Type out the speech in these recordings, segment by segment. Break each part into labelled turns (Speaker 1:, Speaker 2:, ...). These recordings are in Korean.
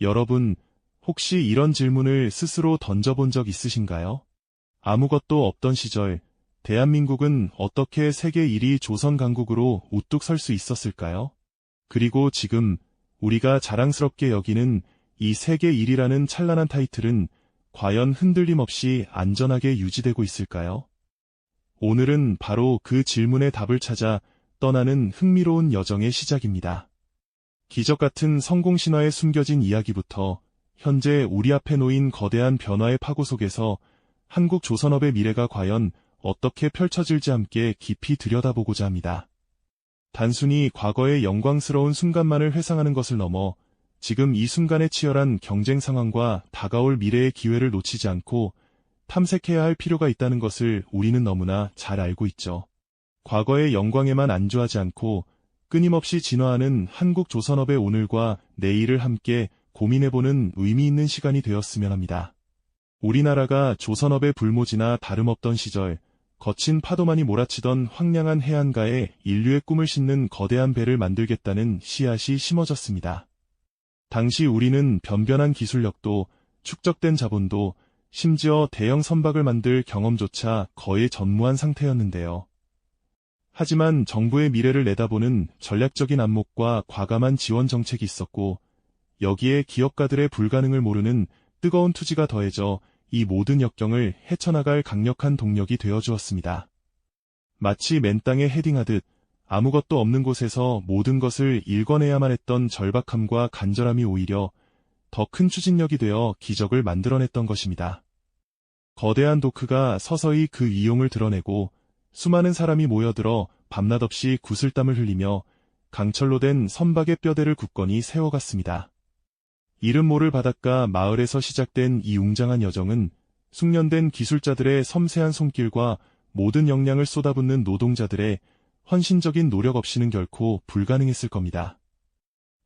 Speaker 1: 여러분, 혹시 이런 질문을 스스로 던져본 적 있으신가요? 아무것도 없던 시절, 대한민국은 어떻게 세계 1위 조선 강국으로 우뚝 설 수 있었을까요? 그리고 지금 우리가 자랑스럽게 여기는 이 세계 1위라는 찬란한 타이틀은 과연 흔들림 없이 안전하게 유지되고 있을까요? 오늘은 바로 그 질문의 답을 찾아 떠나는 흥미로운 여정의 시작입니다. 기적 같은 성공 신화에 숨겨진 이야기부터 현재 우리 앞에 놓인 거대한 변화의 파고 속에서 한국 조선업의 미래가 과연 어떻게 펼쳐질지 함께 깊이 들여다보고자 합니다. 단순히 과거의 영광스러운 순간만을 회상하는 것을 넘어 지금 이 순간의 치열한 경쟁 상황과 다가올 미래의 기회를 놓치지 않고 탐색해야 할 필요가 있다는 것을 우리는 너무나 잘 알고 있죠. 과거의 영광에만 안주하지 않고 끊임없이 진화하는 한국 조선업의 오늘과 내일을 함께 고민해보는 의미 있는 시간이 되었으면 합니다. 우리나라가 조선업의 불모지나 다름없던 시절, 거친 파도만이 몰아치던 황량한 해안가에 인류의 꿈을 싣는 거대한 배를 만들겠다는 씨앗이 심어졌습니다. 당시 우리는 변변한 기술력도 축적된 자본도 심지어 대형 선박을 만들 경험조차 거의 전무한 상태였는데요. 하지만 정부의 미래를 내다보는 전략적인 안목과 과감한 지원 정책이 있었고 여기에 기업가들의 불가능을 모르는 뜨거운 투지가 더해져 이 모든 역경을 헤쳐나갈 강력한 동력이 되어 주었습니다. 마치 맨 땅에 헤딩하듯 아무것도 없는 곳에서 모든 것을 일궈내야만 했던 절박함과 간절함이 오히려 더 큰 추진력이 되어 기적을 만들어냈던 것입니다. 거대한 도크가 서서히 그 이용을 드러내고 수많은 사람이 모여들어 밤낮 없이 구슬땀을 흘리며 강철로 된 선박의 뼈대를 굳건히 세워갔습니다. 이름 모를 바닷가 마을에서 시작된 이 웅장한 여정은 숙련된 기술자들의 섬세한 손길과 모든 역량을 쏟아붓는 노동자들의 헌신적인 노력 없이는 결코 불가능했을 겁니다.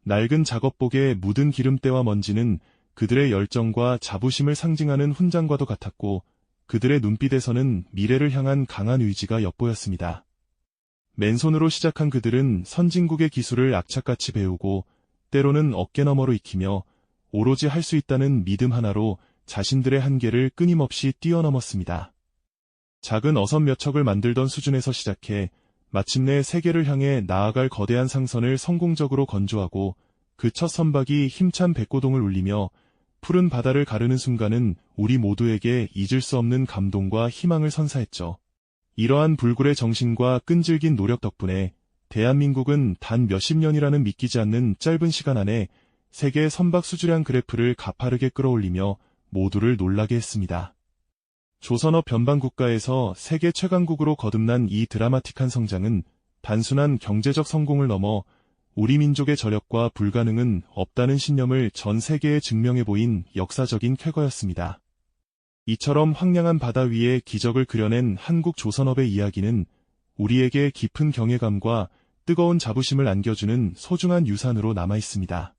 Speaker 1: 낡은 작업복에 묻은 기름때와 먼지는 그들의 열정과 자부심을 상징하는 훈장과도 같았고 그들의 눈빛에서는 미래를 향한 강한 의지가 엿보였습니다. 맨손으로 시작한 그들은 선진국의 기술을 악착같이 배우고 때로는 어깨너머로 익히며 오로지 할 수 있다는 믿음 하나로 자신들의 한계를 끊임없이 뛰어넘었습니다. 작은 어선 몇 척을 만들던 수준에서 시작해 마침내 세계를 향해 나아갈 거대한 상선을 성공적으로 건조하고 그 첫 선박이 힘찬 백고동을 울리며 푸른 바다를 가르는 순간은 우리 모두에게 잊을 수 없는 감동과 희망을 선사했죠. 이러한 불굴의 정신과 끈질긴 노력 덕분에 대한민국은 단 몇십 년이라는 믿기지 않는 짧은 시간 안에 세계 선박 수주량 그래프를 가파르게 끌어올리며 모두를 놀라게 했습니다. 조선업 변방 국가에서 세계 최강국으로 거듭난 이 드라마틱한 성장은 단순한 경제적 성공을 넘어 우리 민족의 저력과 불가능은 없다는 신념을 전 세계에 증명해 보인 역사적인 쾌거였습니다. 이처럼 황량한 바다 위에 기적을 그려낸 한국 조선업의 이야기는 우리에게 깊은 경외감과 뜨거운 자부심을 안겨주는 소중한 유산으로 남아 있습니다.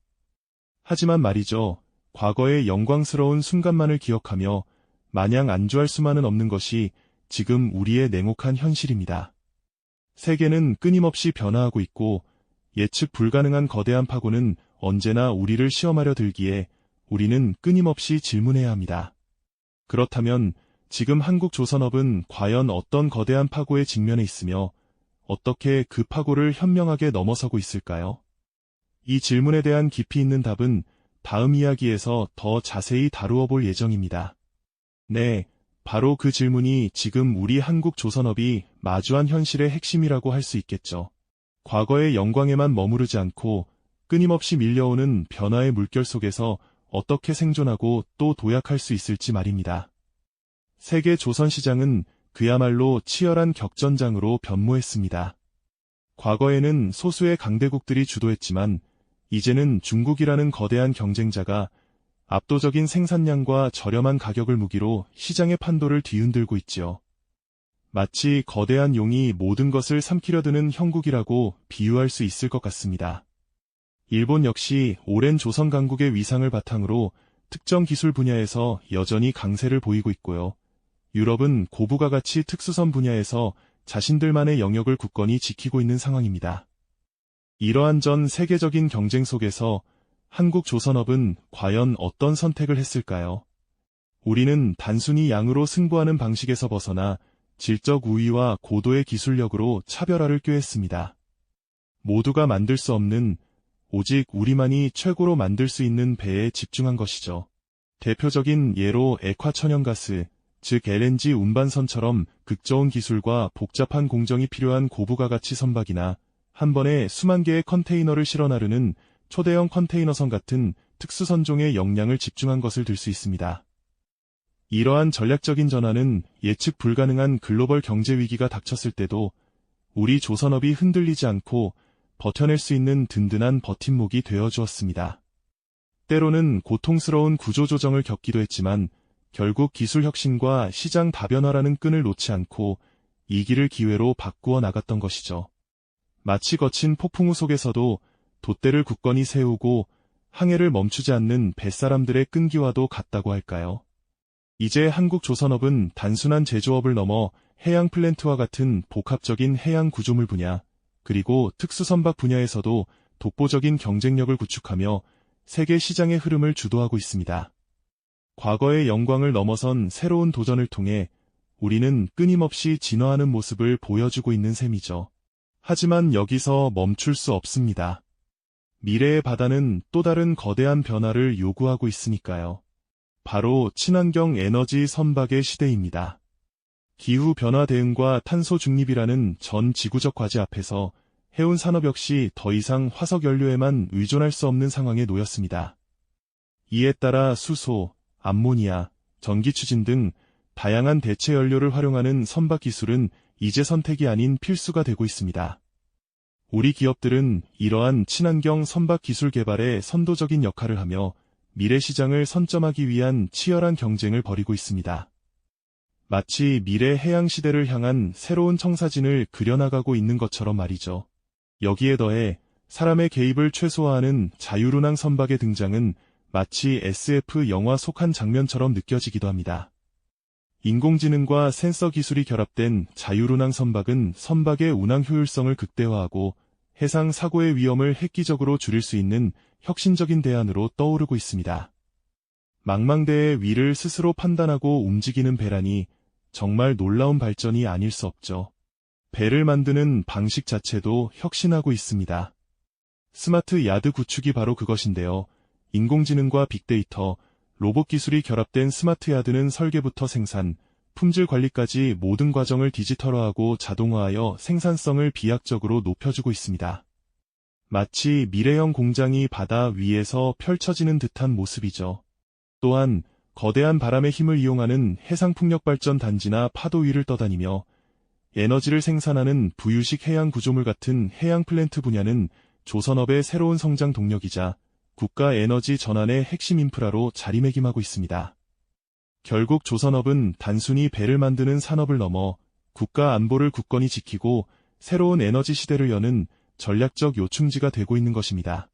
Speaker 1: 하지만 말이죠. 과거의 영광스러운 순간만을 기억하며 마냥 안주할 수만은 없는 것이 지금 우리의 냉혹한 현실입니다. 세계는 끊임없이 변화하고 있고 예측 불가능한 거대한 파고는 언제나 우리를 시험하려 들기에 우리는 끊임없이 질문해야 합니다. 그렇다면 지금 한국 조선업은 과연 어떤 거대한 파고에 직면해 있으며 어떻게 그 파고를 현명하게 넘어서고 있을까요? 이 질문에 대한 깊이 있는 답은 다음 이야기에서 더 자세히 다루어 볼 예정입니다. 네, 바로 그 질문이 지금 우리 한국 조선업이 마주한 현실의 핵심이라고 할 수 있겠죠. 과거의 영광에만 머무르지 않고 끊임없이 밀려오는 변화의 물결 속에서 어떻게 생존하고 또 도약할 수 있을지 말입니다. 세계 조선시장은 그야말로 치열한 격전장으로 변모했습니다. 과거에는 소수의 강대국들이 주도했지만 이제는 중국이라는 거대한 경쟁자가 압도적인 생산량과 저렴한 가격을 무기로 시장의 판도를 뒤흔들고 있지요. 마치 거대한 용이 모든 것을 삼키려 드는 형국이라고 비유할 수 있을 것 같습니다. 일본 역시 오랜 조선 강국의 위상을 바탕으로 특정 기술 분야에서 여전히 강세를 보이고 있고요. 유럽은 고부가 가치 특수선 분야에서 자신들만의 영역을 굳건히 지키고 있는 상황입니다. 이러한 전 세계적인 경쟁 속에서 한국 조선업은 과연 어떤 선택을 했을까요? 우리는 단순히 양으로 승부하는 방식에서 벗어나 질적 우위와 고도의 기술력으로 차별화를 꾀했습니다. 모두가 만들 수 없는 오직 우리만이 최고로 만들 수 있는 배에 집중한 것이죠. 대표적인 예로 액화천연가스, 즉 LNG 운반선처럼 극저온 기술과 복잡한 공정이 필요한 고부가 가치 선박이나 한 번에 수만 개의 컨테이너를 실어 나르는 초대형 컨테이너선 같은 특수선종의 역량을 집중한 것을 들 수 있습니다. 이러한 전략적인 전환은 예측 불가능한 글로벌 경제 위기가 닥쳤을 때도 우리 조선업이 흔들리지 않고 버텨낼 수 있는 든든한 버팀목이 되어 주었습니다. 때로는 고통스러운 구조조정을 겪기도 했지만 결국 기술 혁신과 시장 다변화라는 끈을 놓지 않고 이 길을 기회로 바꾸어 나갔던 것이죠. 마치 거친 폭풍우 속에서도 돛대를 굳건히 세우고 항해를 멈추지 않는 뱃사람들의 끈기와도 같다고 할까요? 이제 한국 조선업은 단순한 제조업을 넘어 해양 플랜트와 같은 복합적인 해양 구조물 분야, 그리고 특수선박 분야에서도 독보적인 경쟁력을 구축하며 세계 시장의 흐름을 주도하고 있습니다. 과거의 영광을 넘어선 새로운 도전을 통해 우리는 끊임없이 진화하는 모습을 보여주고 있는 셈이죠. 하지만 여기서 멈출 수 없습니다. 미래의 바다는 또 다른 거대한 변화를 요구하고 있으니까요. 바로 친환경 에너지 선박의 시대입니다. 기후 변화 대응과 탄소 중립이라는 전 지구적 과제 앞에서 해운 산업 역시 더 이상 화석 연료에만 의존할 수 없는 상황에 놓였습니다. 이에 따라 수소, 암모니아, 전기 추진 등 다양한 대체 연료를 활용하는 선박 기술은 이제 선택이 아닌 필수가 되고 있습니다. 우리 기업들은 이러한 친환경 선박 기술 개발에 선도적인 역할을 하며 미래 시장을 선점하기 위한 치열한 경쟁을 벌이고 있습니다. 마치 미래 해양 시대를 향한 새로운 청사진을 그려나가고 있는 것처럼 말이죠. 여기에 더해 사람의 개입을 최소화하는 자유운항 선박의 등장은 마치 SF 영화 속한 장면처럼 느껴지기도 합니다. 인공지능과 센서 기술이 결합된 자유운항 선박은 선박의 운항 효율성을 극대화하고 해상 사고의 위험을 획기적으로 줄일 수 있는 혁신적인 대안으로 떠오르고 있습니다. 망망대의 위를 스스로 판단하고 움직이는 배란이 정말 놀라운 발전이 아닐 수 없죠. 배를 만드는 방식 자체도 혁신하고 있습니다. 스마트 야드 구축이 바로 그것인데요. 인공지능과 빅데이터, 로봇 기술이 결합된 스마트 야드는 설계부터 생산, 품질 관리까지 모든 과정을 디지털화하고 자동화하여 생산성을 비약적으로 높여주고 있습니다. 마치 미래형 공장이 바다 위에서 펼쳐지는 듯한 모습이죠. 또한 거대한 바람의 힘을 이용하는 해상풍력발전 단지나 파도 위를 떠다니며 에너지를 생산하는 부유식 해양 구조물 같은 해양 플랜트 분야는 조선업의 새로운 성장 동력이자 국가 에너지 전환의 핵심 인프라로 자리매김하고 있습니다. 결국 조선업은 단순히 배를 만드는 산업을 넘어 국가 안보를 굳건히 지키고 새로운 에너지 시대를 여는 전략적 요충지가 되고 있는 것입니다.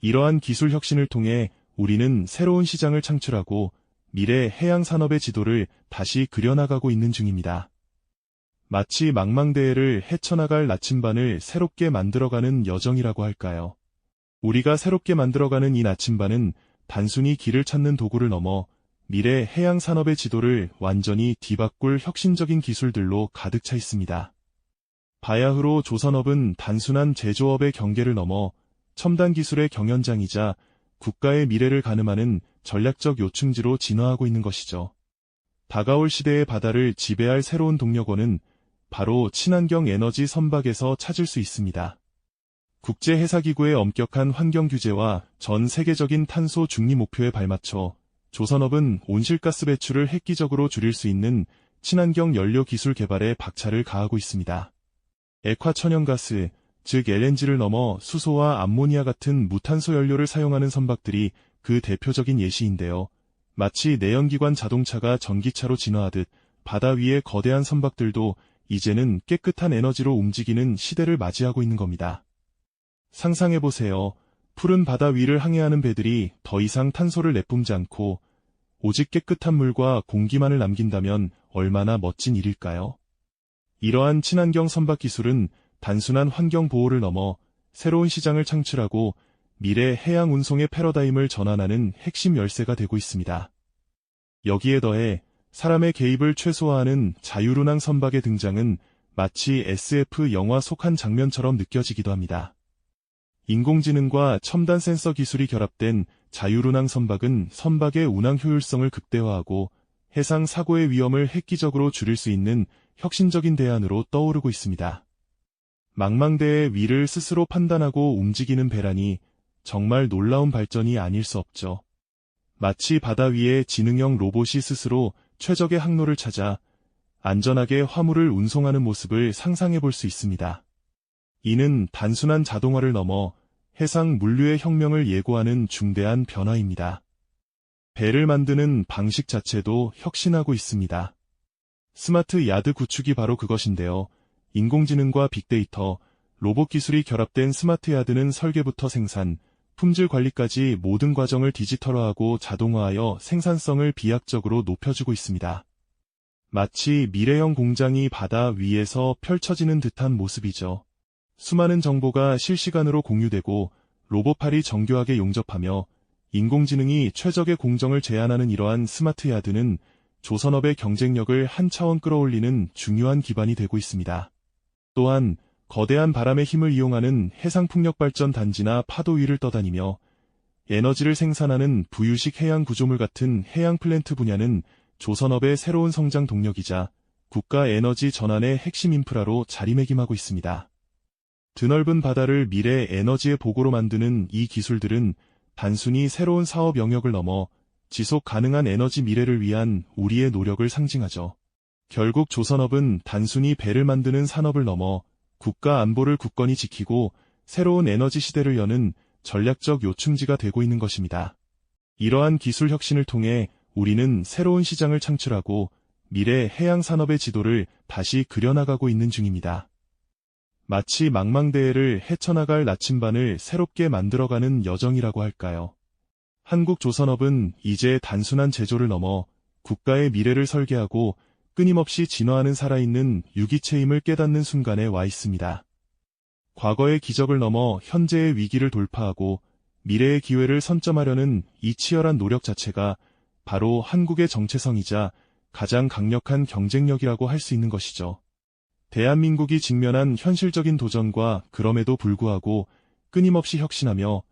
Speaker 1: 이러한 기술 혁신을 통해 우리는 새로운 시장을 창출하고 미래 해양 산업의 지도를 다시 그려나가고 있는 중입니다. 마치 망망대해를 헤쳐나갈 나침반을 새롭게 만들어가는 여정이라고 할까요? 우리가 새롭게 만들어가는 이 나침반은 단순히 길을 찾는 도구를 넘어 미래 해양 산업의 지도를 완전히 뒤바꿀 혁신적인 기술들로 가득 차 있습니다. 바야흐로 조선업은 단순한 제조업의 경계를 넘어 첨단 기술의 경연장이자 국가의 미래를 가늠하는 전략적 요충지로 진화하고 있는 것이죠. 다가올 시대의 바다를 지배할 새로운 동력원은 바로 친환경 에너지 선박에서 찾을 수 있습니다. 국제해사기구의 엄격한 환경 규제와 전 세계적인 탄소 중립 목표에 발맞춰 조선업은 온실가스 배출을 획기적으로 줄일 수 있는 친환경 연료 기술 개발에 박차를 가하고 있습니다. 액화천연가스, 즉 LNG를 넘어 수소와 암모니아 같은 무탄소 연료를 사용하는 선박들이 그 대표적인 예시인데요. 마치 내연기관 자동차가 전기차로 진화하듯 바다 위의 거대한 선박들도 이제는 깨끗한 에너지로 움직이는 시대를 맞이하고 있는 겁니다. 상상해보세요. 푸른 바다 위를 항해하는 배들이 더 이상 탄소를 내뿜지 않고 오직 깨끗한 물과 공기만을 남긴다면 얼마나 멋진 일일까요? 이러한 친환경 선박 기술은 단순한 환경 보호를 넘어 새로운 시장을 창출하고 미래 해양 운송의 패러다임을 전환하는 핵심 열쇠가 되고 있습니다. 여기에 더해 사람의 개입을 최소화하는 자유운항 선박의 등장은 마치 SF 영화 속한 장면처럼 느껴지기도 합니다. 인공지능과 첨단 센서 기술이 결합된 자율운항 선박은 선박의 운항 효율성을 극대화하고 해상 사고의 위험을 획기적으로 줄일 수 있는 혁신적인 대안으로 떠오르고 있습니다. 망망대의 위를 스스로 판단하고 움직이는 배란이 정말 놀라운 발전이 아닐 수 없죠. 마치 바다 위에 지능형 로봇이 스스로 최적의 항로를 찾아 안전하게 화물을 운송하는 모습을 상상해 볼 수 있습니다. 이는 단순한 자동화를 넘어 해상 물류의 혁명을 예고하는 중대한 변화입니다. 배를 만드는 방식 자체도 혁신하고 있습니다. 스마트 야드 구축이 바로 그것인데요. 인공지능과 빅데이터, 로봇 기술이 결합된 스마트 야드는 설계부터 생산, 품질 관리까지 모든 과정을 디지털화하고 자동화하여 생산성을 비약적으로 높여주고 있습니다. 마치 미래형 공장이 바다 위에서 펼쳐지는 듯한 모습이죠. 수많은 정보가 실시간으로 공유되고 로봇팔이 정교하게 용접하며 인공지능이 최적의 공정을 제안하는 이러한 스마트 야드는 조선업의 경쟁력을 한 차원 끌어올리는 중요한 기반이 되고 있습니다. 또한 거대한 바람의 힘을 이용하는 해상풍력발전 단지나 파도 위를 떠다니며 에너지를 생산하는 부유식 해양 구조물 같은 해양 플랜트 분야는 조선업의 새로운 성장 동력이자 국가 에너지 전환의 핵심 인프라로 자리매김하고 있습니다. 드넓은 바다를 미래 에너지의 보고로 만드는 이 기술들은 단순히 새로운 사업 영역을 넘어 지속 가능한 에너지 미래를 위한 우리의 노력을 상징하죠. 결국 조선업은 단순히 배를 만드는 산업을 넘어 국가 안보를 굳건히 지키고 새로운 에너지 시대를 여는 전략적 요충지가 되고 있는 것입니다. 이러한 기술 혁신을 통해 우리는 새로운 시장을 창출하고 미래 해양 산업의 지도를 다시 그려나가고 있는 중입니다. 마치 망망대해를 헤쳐나갈 나침반을 새롭게 만들어가는 여정이라고 할까요? 한국 조선업은 이제 단순한 제조를 넘어 국가의 미래를 설계하고 끊임없이 진화하는 살아있는 유기체임을 깨닫는 순간에 와 있습니다. 과거의 기적을 넘어 현재의 위기를 돌파하고 미래의 기회를 선점하려는 이 치열한 노력 자체가 바로 한국의 정체성이자 가장 강력한 경쟁력이라고 할 수 있는 것이죠. 대한민국이 직면한 현실적인 도전과 그럼에도 불구하고 끊임없이 혁신하며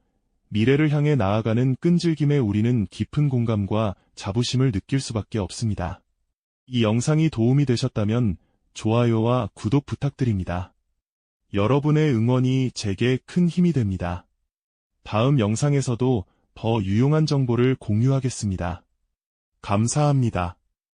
Speaker 1: 미래를 향해 나아가는 끈질김에 우리는 깊은 공감과 자부심을 느낄 수밖에 없습니다. 이 영상이 도움이 되셨다면 좋아요와 구독 부탁드립니다. 여러분의 응원이 제게 큰 힘이 됩니다. 다음 영상에서도 더 유용한 정보를 공유하겠습니다. 감사합니다.